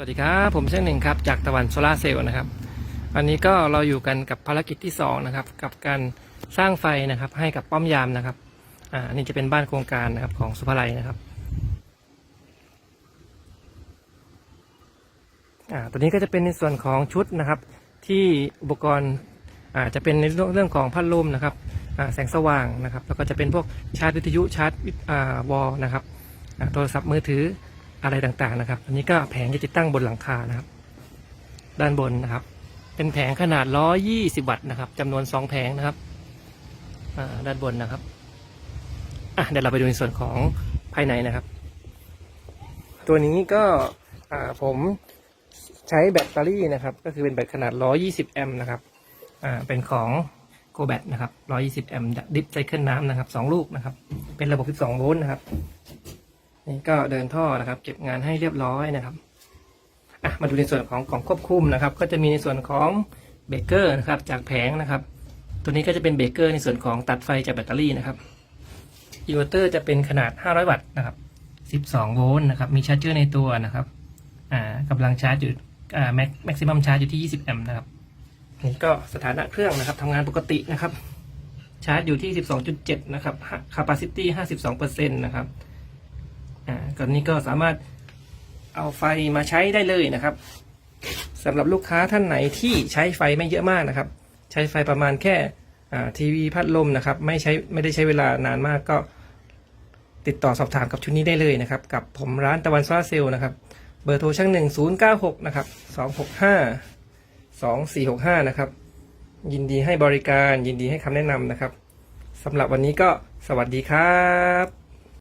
สวัสดีครับ ผมเช่นหนึ่งครับ จากตะวันโซลาเซลล์นะครับ วันนี้ก็เราอยู่กันกับภารกิจที่ 2 นะครับ กับการสร้างไฟนะครับ ให้กับป้อมยามนะครับ อ่านี่จะเป็นบ้านโครงการนะครับของสุภาลัยนะครับ อ่าตัวนี้ก็จะเป็นในส่วนของชุดนะครับ ที่อุปกรณ์อ่าจะเป็นในเรื่องเรื่องของพัดลมนะครับอ่าแสงสว่างนะครับ แล้วก็จะเป็นพวกชาร์จวิทยุชาร์จวิอ่าวอลนะครับอ่าโทรศัพท์มือถือ อะไรต่างๆนะครับ อันนี้ก็แผงจะติดตั้งบนหลังคานะครับ ด้านบนนะครับ เป็นแผงขนาด 120 วัตต์นะครับจำนวน 2 แผงนะครับอ่าด้านบนนะครับอะเดี๋ยวเราไปดูในส่วนของภายในนะครับ ตัวนี้ก็อ่าผมใช้แบตเตอรี่นะครับ ก็คือเป็นแบตขนาด 120 แอมป์นะครับอ่าเป็นของโกแบตนะครับ 120 แอมป์ดิฟไซเคิลน้ำนะครับ 2 ลูกนะครับ เป็นระบบ 12 โวลต์นะครับ นี่ก็เดินท่อนะครับ เก็บงานให้เรียบร้อยนะครับอะมาดูในส่วนของกล่องควบคุมนะครับ ก็จะมีในส่วนของเบรกเกอร์นะครับจากแผงนะครับ ตัวนี้ก็จะเป็นเบรกเกอร์ในส่วนของตัดไฟจากแบตเตอรี่นะครับอินเวอร์เตอร์จะเป็นขนาด 500 วัตต์นะครับ 12 โวลต์นะครับ มีชาร์จเจอร์ในตัวนะครับอ่ากำลังชาร์จอยู่อ่าแม็กแม็กซิมัมชาร์จอยู่ที่ 20 แอมป์นะครับนี่ก็สถานะเครื่องนะครับทำงานปกตินะครับ ชาร์จอยู่ที่ 12.7 นะครับ capacity 52%นะครับ อ่าก่อนนี้ก็สามารถเอาไฟมาใช้ได้เลยนะครับสำหรับลูกค้าท่านไหนที่ใช้ไฟไม่เยอะมากนะครับ ใช้ไฟประมาณแค่ทีวีพัดลมนะครับ ไม่ใช้ไม่ได้ใช้เวลานานมากก็ ติดต่อสอบถามกับชุดนี้ได้เลยนะครับ กับผมร้านตะวันซาเซลนะครับ เบอร์โทรช่างหนึ่งศูนย์เก้าหกนะครับสองหกห้าสองสี่หกห้านะครับ ยินดีให้บริการยินดีให้คำแนะนำนะครับสำหรับวันนี้ก็สวัสดีครับ